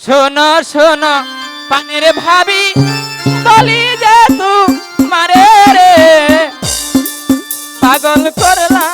শোনো শোনো পানের ভাবি বলি যে তু মারে রে। পাগল করলা